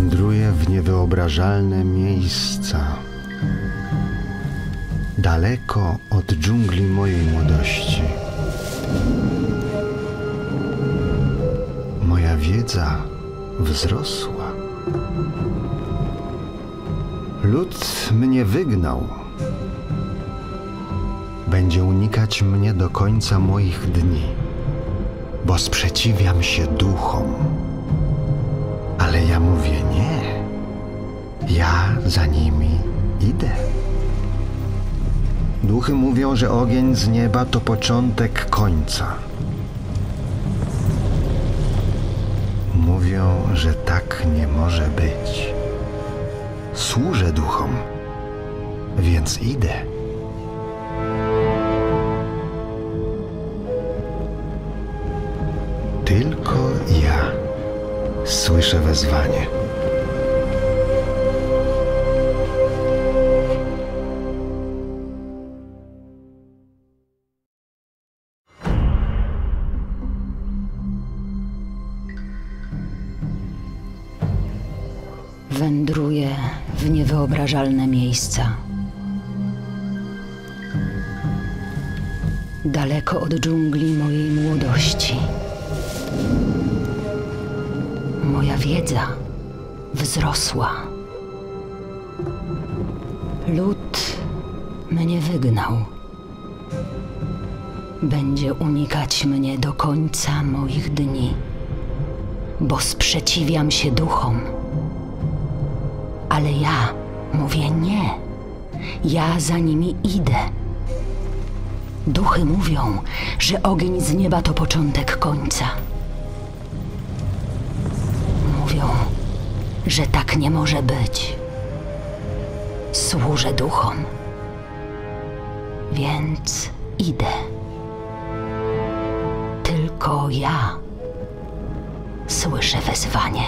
wędruję w niewyobrażalne miejsca. Daleko od dżungli mojej młodości. Moja wiedza wzrosła. Lud mnie wygnał. Będzie unikać mnie do końca moich dni, bo sprzeciwiam się duchom. Ale ja mówię nie. Ja za nimi idę. Duchy mówią, że ogień z nieba to początek końca. Mówią, że tak nie może być. Służę duchom, więc idę. Tylko ja słyszę wezwanie. Wędruję w niewyobrażalne miejsca. Daleko od dżungli mojej młodości. Moja wiedza wzrosła. Lud mnie wygnał. Będzie unikać mnie do końca moich dni, bo sprzeciwiam się duchom. Ale ja mówię nie. Ja za nimi idę. Duchy mówią, że ogień z nieba to początek końca. Że tak nie może być. Służę duchom. Więc idę. Tylko ja słyszę wezwanie.